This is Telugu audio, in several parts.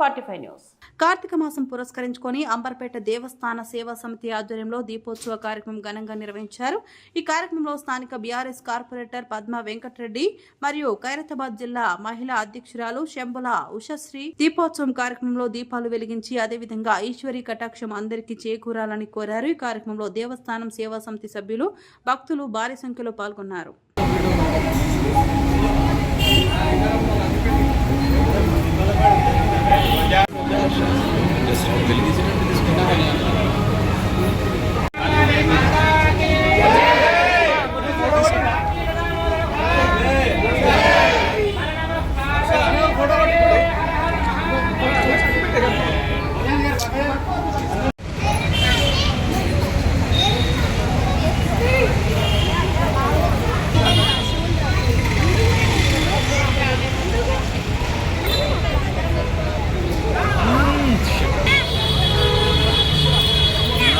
Forty five news. కార్తీక మాసం పురస్కరించుకొని అంబర్పేట దేవస్థాన సేవా సమితి ఆధ్వర్యంలో దీపోత్సవ కార్యక్రమం ఘనంగా నిర్వహించారు. ఈ కార్యక్రమంలో స్థానిక బీఆర్ఎస్ కార్పొరేటర్ పద్మ వెంకటరెడ్డి మరియు ఖైరతాబాద్ జిల్లా మహిళా అధ్యక్షురాలు శంబుల ఉషశ్రీ దీపోత్సవం కార్యక్రమంలో దీపాలు వెలిగించి అదేవిధంగా ఈశ్వరి కటాక్షం అందరికీ చేకూరాలని కోరారు. ఈ కార్యక్రమంలో దేవస్థానం సేవా సమితి సభ్యులు భక్తులు భారీ సంఖ్యలో పాల్గొన్నారు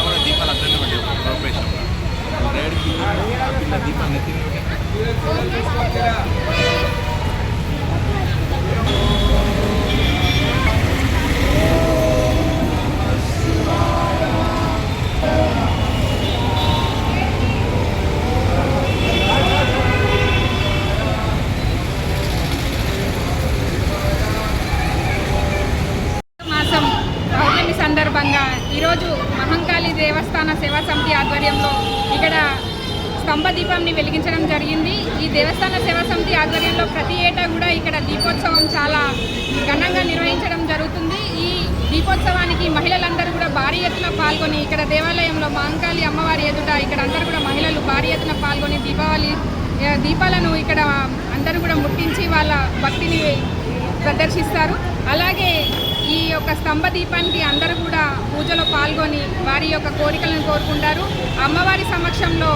కూడా దీపాలు అట్లనే పడ్డాయి ఒక కార్పొరేషన్ రేడుకి ఆ పిల్ల దీపాలు నెత్తి మీద పెట్టాయి. మాసం పౌర్ణమి సందర్భంగా ఈరోజు మహంకాళి దేవస్థాన సేవా సమితి ఆధ్వర్యంలో ఇక్కడ స్తంభ దీపాన్ని వెలిగించడం జరిగింది. ఈ దేవస్థాన సేవా సమితి ఆధ్వర్యంలో ప్రతి ఏటా కూడా ఇక్కడ దీపోత్సవం చాలా ఘనంగా నిర్వహించడం జరుగుతుంది. ఈ దీపోత్సవానికి మహిళలందరూ కూడా భారీ ఎత్తున పాల్గొని ఇక్కడ దేవాలయంలో మాంకాళి అమ్మవారి ఎదుట ఇక్కడ అందరూ కూడా మహిళలు భారీ ఎత్తున పాల్గొని దీపావళి దీపాలను ఇక్కడ అందరూ కూడా ముట్టించి వాళ్ళ భక్తిని ప్రదర్శిస్తారు. అలాగే ఈ యొక్క స్తంభ దీపానికి అందరూ కూడా పూజలో పాల్గొని వారి యొక్క కోరికలను కోరుకుంటారు. అమ్మవారి సమక్షంలో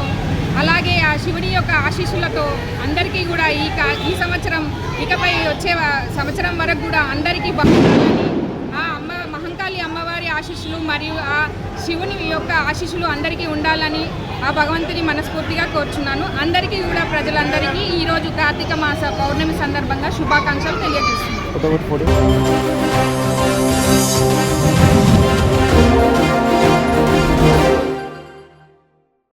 అలాగే ఆ శివుడి యొక్క ఆశీస్సులతో అందరికీ కూడా ఈ ఈ సంవత్సరం ఇకపై వచ్చే సంవత్సరం వరకు కూడా అందరికీ బాగుండాలని ఆ అమ్మ మహంకాళి అమ్మవారి ఆశీస్సులు మరియు ఆ శివుని యొక్క ఆశీస్సులు అందరికీ ఉండాలని ఆ భగవంతుని మనస్ఫూర్తిగా కోరుచున్నాను. అందరికీ కూడా ప్రజలందరికీ ఈరోజు కార్తీక మాస పౌర్ణమి సందర్భంగా శుభాకాంక్షలు తెలియజేస్తున్నాను.